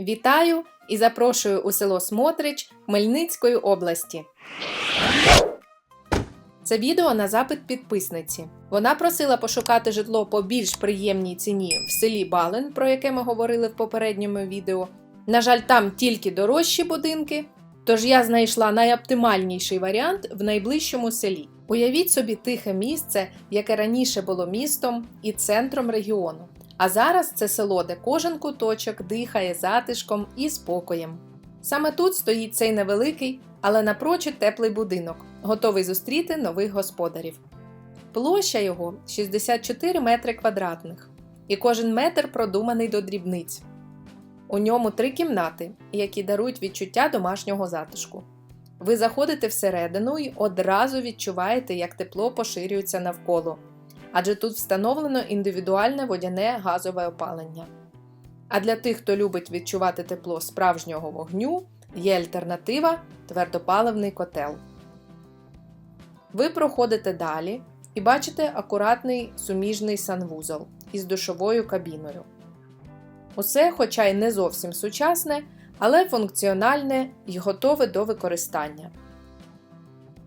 Вітаю і запрошую у село Смотрич Хмельницької області. Це відео на запит підписниці. Вона просила пошукати житло по більш приємній ціні в селі Бален, про яке ми говорили в попередньому відео. На жаль, там тільки дорожчі будинки, тож я знайшла найоптимальніший варіант в найближчому селі. Уявіть собі тихе місце, яке раніше було містом і центром регіону. А зараз це село, де кожен куточок дихає затишком і спокоєм. Саме тут стоїть цей невеликий, але напрочуд теплий будинок, готовий зустріти нових господарів. Площа його 64 метри квадратних, і кожен метр продуманий до дрібниць. У ньому три кімнати, які дарують відчуття домашнього затишку. Ви заходите всередину і одразу відчуваєте, як тепло поширюється навколо, адже тут встановлено індивідуальне водяне газове опалення. А для тих, хто любить відчувати тепло справжнього вогню, є альтернатива твердопаливний котел. Ви проходите далі і бачите акуратний суміжний санвузол із душовою кабіною. Усе, хоча й не зовсім сучасне, але функціональне і готове до використання.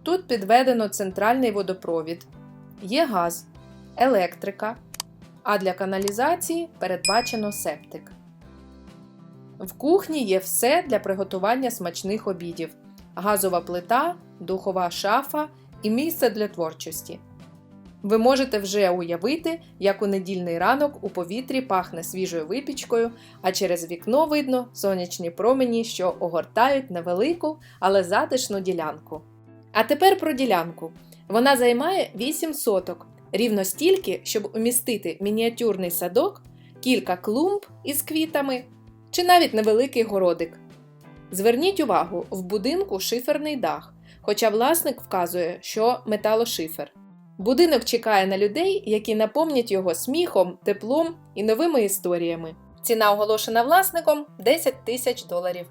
Тут підведено центральний водопровід, є газ, електрика, а для каналізації передбачено септик. В кухні є все для приготування смачних обідів: газова плита, духова шафа і місце для творчості. Ви можете вже уявити, як у недільний ранок у повітрі пахне свіжою випічкою, а через вікно видно сонячні промені, що огортають невелику, але затишну ділянку. А тепер про ділянку. Вона займає 8 соток, рівно стільки, щоб умістити мініатюрний садок, кілька клумб із квітами чи навіть невеликий городик. Зверніть увагу, в будинку шиферний дах, хоча власник вказує, що металошифер. Будинок чекає на людей, які наповнять його сміхом, теплом і новими історіями. Ціна оголошена власником 10 тисяч доларів.